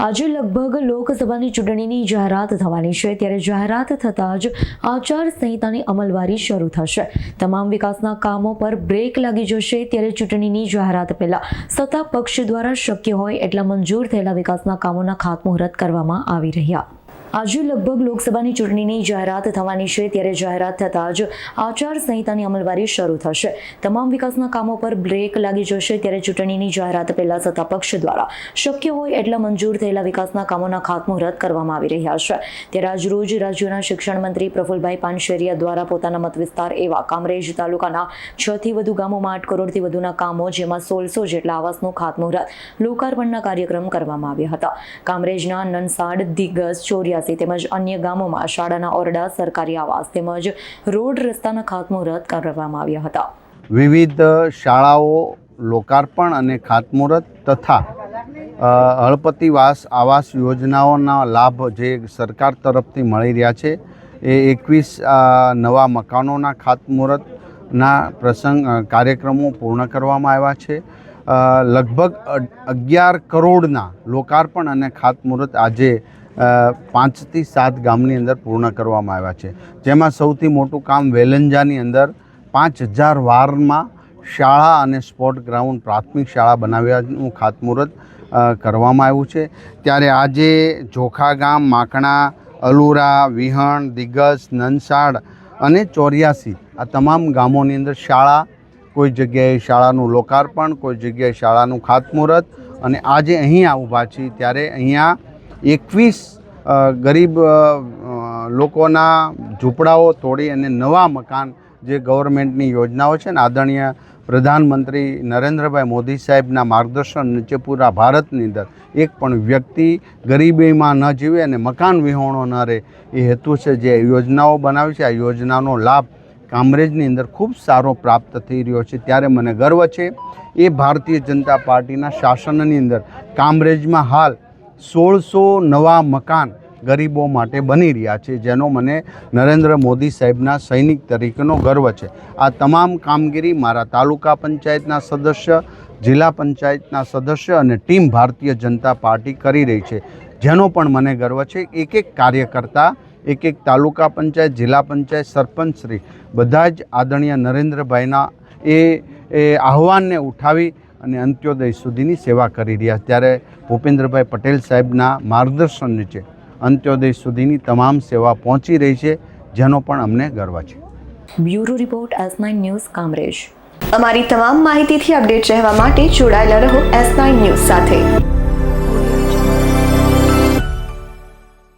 આજે લગભગ લોકસભાની ચૂંટણીની જાહેરાત થવાની છે. ત્યારે જાહેરાત થતાં જ આચાર સંહિતાની અમલવારી શરૂ થશે. તમામ વિકાસના કામો પર બ્રેક લાગી જશે. ત્યારે ચૂંટણીની જાહેરાત પહેલા સત્તા પક્ષ દ્વારા શક્ય હોય એટલા મંજૂર થયેલા વિકાસના કામોના ખાતમુહૂર્ત કરવામાં આવી રહ્યા. આજે લગભગ લોકસભાની ચૂંટણીની જાહેરાત થવાની છે, ત્યારે જાહેરાત થતાં જ આચાર સંહિતાની અમલવારી શરૂ થશે. તમામ વિકાસના કામો પર બ્રેક લાગી જશે, ત્યારે ચૂંટણીની જાહેરાત પહેલાં સત્તા પક્ષ દ્વારા શક્ય હોય એટલા મંજૂર થયેલા વિકાસના કામોના ખાતમુહૂર્ત કરવામાં આવી રહ્યા છે. ત્યારે આજ રોજ રાજ્યના શિક્ષણ મંત્રી પ્રફુલભાઈ પાનશેરિયા દ્વારા પોતાના મત વિસ્તાર એવા કામરેજ તાલુકાના છ થી વધુ ગામોમાં આઠ કરોડથી વધુના કામો, જેમાં સોળસો જેટલા આવાસનું ખાતમુહૂર્ત લોકાર્પણના કાર્યક્રમ કરવામાં આવ્યા હતા. કામરેજના નનસાડ, દિગ્ગજ ચોર્યાસી તેમજ અન્ય ગામોમાં શાળાના ઓરડા, સરકારી આવાસ તેમજ રોડ રસ્તાના ખાતમુહૂર્ત કરવામાં આવ્યા હતા. વિવિધ શાળાઓ લોકાર્પણ અને ખાતમુહૂર્ત તથા હળપતિવાસ આવાસ યોજનાઓના લાભ જે સરકાર તરફથી મળી રહ્યા છે, એ એકવીસ નવા મકાનોના ખાતમુહૂર્તના પ્રસંગ કાર્યક્રમો પૂર્ણ કરવામાં આવ્યા છે. લગભગ અગિયાર કરોડના લોકાર્પણ અને ખાતમુહૂર્ત આજે પાંચથી સાત ગામની અંદર પૂર્ણ કરવામાં આવ્યા છે. જેમાં સૌથી મોટું કામ વેલંજાની અંદર પાંચ હજાર વારમાં શાળા અને સ્પોર્ટ ગ્રાઉન્ડ પ્રાથમિક શાળા બનાવ્યાનું ખાતમુહૂર્ત કરવામાં આવ્યું છે. ત્યારે આજે જોખા ગામ માકણા અલુરા, વિહણ, દિગ્ગજ, નનસાડ અને ચોર્યાસી આ તમામ ગામોની અંદર શાળા, કોઈ જગ્યાએ શાળાનું લોકાર્પણ, કોઈ જગ્યાએ શાળાનું ખાતમુહૂર્ત અને આજે અહીંયા ઊભા છીએ. ત્યારે અહીંયા એકવીસ ગરીબ લોકોના ઝૂંપડાઓ તોડી અને નવા મકાન જે ગવર્મેન્ટની યોજનાઓ છે ને, આદરણીય પ્રધાનમંત્રી નરેન્દ્રભાઈ મોદી સાહેબના માર્ગદર્શન નીચે પૂરા ભારતની અંદર, એક પણ વ્યક્તિ ગરીબીમાં ન જીવે અને મકાન વિહોણો ન રહે એ હેતુ છે જે યોજનાઓ બનાવી છે. આ યોજનાનો લાભ કામરેજની અંદર ખૂબ સારો પ્રાપ્ત થઈ રહ્યો છે. ત્યારે મને ગર્વ છે, એ ભારતીય જનતા પાર્ટીના શાસનની અંદર કામરેજમાં હાલ સોળસો નવા મકાન ગરીબો માટે બની રહ્યા છે, જેનો મને નરેન્દ્ર મોદી સાહેબના સૈનિક તરીકેનો ગર્વ છે. આ તમામ કામગીરી મારા તાલુકા પંચાયતના સદસ્ય, જિલ્લા પંચાયતના સદસ્ય અને ટીમ ભારતીય જનતા પાર્ટી કરી રહી છે, જેનો પણ મને ગર્વ છે. એક એક કાર્યકર્તા એક એક તાલુકા પંચાયત, જિલ્લા પંચાયત સરપંચશ્રી બધા જ આદરણીય નરેન્દ્રભાઈના એ એ આહવાનને ઉઠાવી અને અંત્યોદય સુધીની સેવા કરી રહ્યા છે. ત્યારે ભૂપેન્દ્રભાઈ પટેલ સાહેબના માર્ગદર્શન નીચે અંત્યોદય સુધીની તમામ સેવા પહોંચી રહી છે જેનો પણ અમને ગર્વ છે. Bureau report S nine news Kamrej. અમારી તમામ માહિતીથી અપડેટ રહેવા માટે જોડાયેલા રહો એસ નાઇન ન્યૂઝ સાથે.